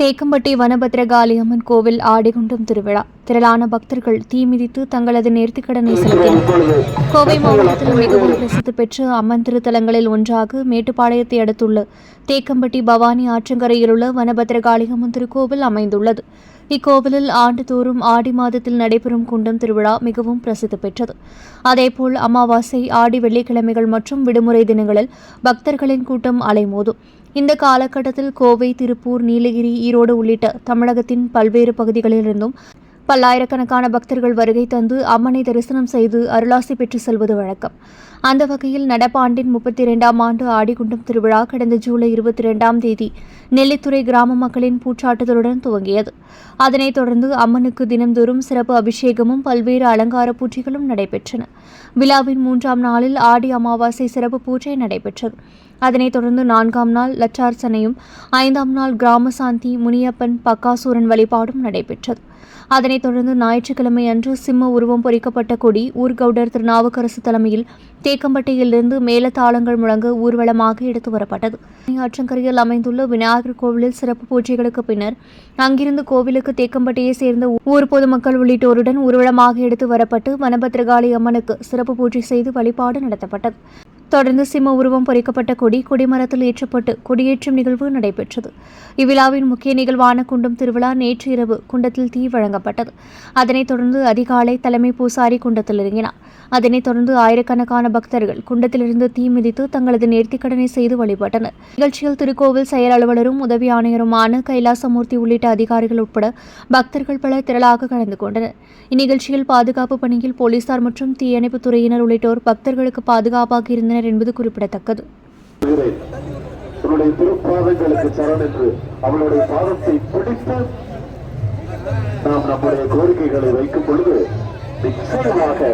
தேக்கம்பட்டி வனபத்ரகாளி அம்மன் கோவில் ஆடிகுண்டம் திருவிழா. திரளான பக்தர்கள் தீ மிதித்து தங்களது நேர்த்திக்கடனை செலுத்தினர். கோவை மாவட்டத்தில் மிகவும் பிரசித்தி பெற்ற அம்மன் திருத்தலங்களில் ஒன்றாக மேட்டுப்பாளையத்தை அடுத்துள்ள தேக்கம்பட்டி பவானி ஆற்றங்கரையில் உள்ள வனபத்ரகாளி அம்மன் திருக்கோவில் அமைந்துள்ளது. இக்கோவிலில் ஆண்டுதோறும் ஆடி மாதத்தில் நடைபெறும் குண்டம் திருவிழா மிகவும் பிரசித்தி பெற்றது. அதேபோல் அமாவாசை ஆடி வெள்ளிக்கிழமைகள் மற்றும் விடுமுறை தினங்களில் பக்தர்களின் கூட்டம் அலைமோதும். இந்த காலகட்டத்தில் கோவை திருப்பூர் நீலகிரி ஈரோடு உள்ளிட்ட தமிழகத்தின் பல்வேறு பகுதிகளிலிருந்தும் பல்லாயிரக்கணக்கான பக்தர்கள் வருகை தந்து அம்மனை தரிசனம் செய்து அருளாசி பெற்று செல்வது வழக்கம். அந்த வகையில் நடப்பாண்டின் முப்பத்தி இரண்டாம் ஆண்டு ஆடிக்குண்டம் திருவிழா கடந்த ஜூலை இருபத்தி இரண்டாம் தேதி நெல்லித்துறை கிராம மக்களின் பூச்சாட்டுதலுடன் துவங்கியது. அதனைத் தொடர்ந்து அம்மனுக்கு தினம்தோறும் சிறப்பு அபிஷேகமும் பல்வேறு அலங்கார பூஜைகளும் நடைபெற்றன. விழாவின் மூன்றாம் நாளில் ஆடி அமாவாசை சிறப்பு பூஜை நடைபெற்றது. அதனைத் தொடர்ந்து நான்காம் நாள் லட்சார்ச்சனையும் ஐந்தாம் நாள் கிராம சாந்தி முனியப்பன் பக்காசூரன் வழிபாடும் நடைபெற்றது. அதனைத் தொடர்ந்து ஞாயிற்றுக்கிழமை அன்று சிம்ம உருவம் பொறிக்கப்பட்ட கொடி ஊர்கவுடர் திருநாவுக்கரசு தலைமையில் தேக்கம்பட்டியிலிருந்து மேலதாளங்கள் முழங்க ஊர்வலமாக எடுத்து வரப்பட்டது. ஆற்றங்கரையில் அமைந்துள்ள விநாயகர் கோவிலில் சிறப்பு பூஜைகளுக்கு பின்னர் அங்கிருந்து கோவிலுக்கு தேக்கம்பட்டியை சேர்ந்த ஊர் பொதுமக்கள் உள்ளிட்டோருடன் ஊர்வலமாக எடுத்து வரப்பட்டு வனபத்திரகாளி அம்மனுக்கு சிறப்பு பூஜை செய்து வழிபாடு நடத்தப்பட்டது. தொடர்ந்து சிம்ம உருவம் பொறிக்கப்பட்ட கொடி கொடிமரத்தில் ஏற்றப்பட்டு கொடியேற்றும் நிகழ்வு நடைபெற்றது. இவ்விழாவின் முக்கிய நிகழ்வான குண்டும் திருவிழா நேற்று இரவு குண்டத்தில் தீ வழங்கப்பட்டது. அதனைத் தொடர்ந்து அதிகாலை தலைமை பூசாரி குண்டத்தில் இறங்கினார். அதனைத் தொடர்ந்து ஆயிரக்கணக்கான பக்தர்கள் குண்டத்திலிருந்து தீ மிதித்து தங்களது நேர்த்திக்கடனை செய்து வழிபட்டனர். நிகழ்ச்சியில் திருக்கோவில் செயல் அலுவலரும் உதவி ஆணையருமான கைலாசமூர்த்தி உள்ளிட்ட அதிகாரிகள் உட்பட பக்தர்கள் பலர் திரளாக கலந்து கொண்டனர். இந்நிகழ்ச்சியில் பாதுகாப்பு பணியில் போலீசார் மற்றும் தீயணைப்புத் துறையினர் உள்ளிட்டோர் பக்தர்களுக்கு பாதுகாப்பாக இருந்தனர் என்பது குறிப்பிடத்தக்கது சொல்கிறேன். திருப்பாதங்களுக்கு சரண் என்று அவளுடைய பாதத்தை பிடித்து நாம் நம்முடைய கோரிக்கைகளை வைக்கும் பொழுது நிச்சயமாக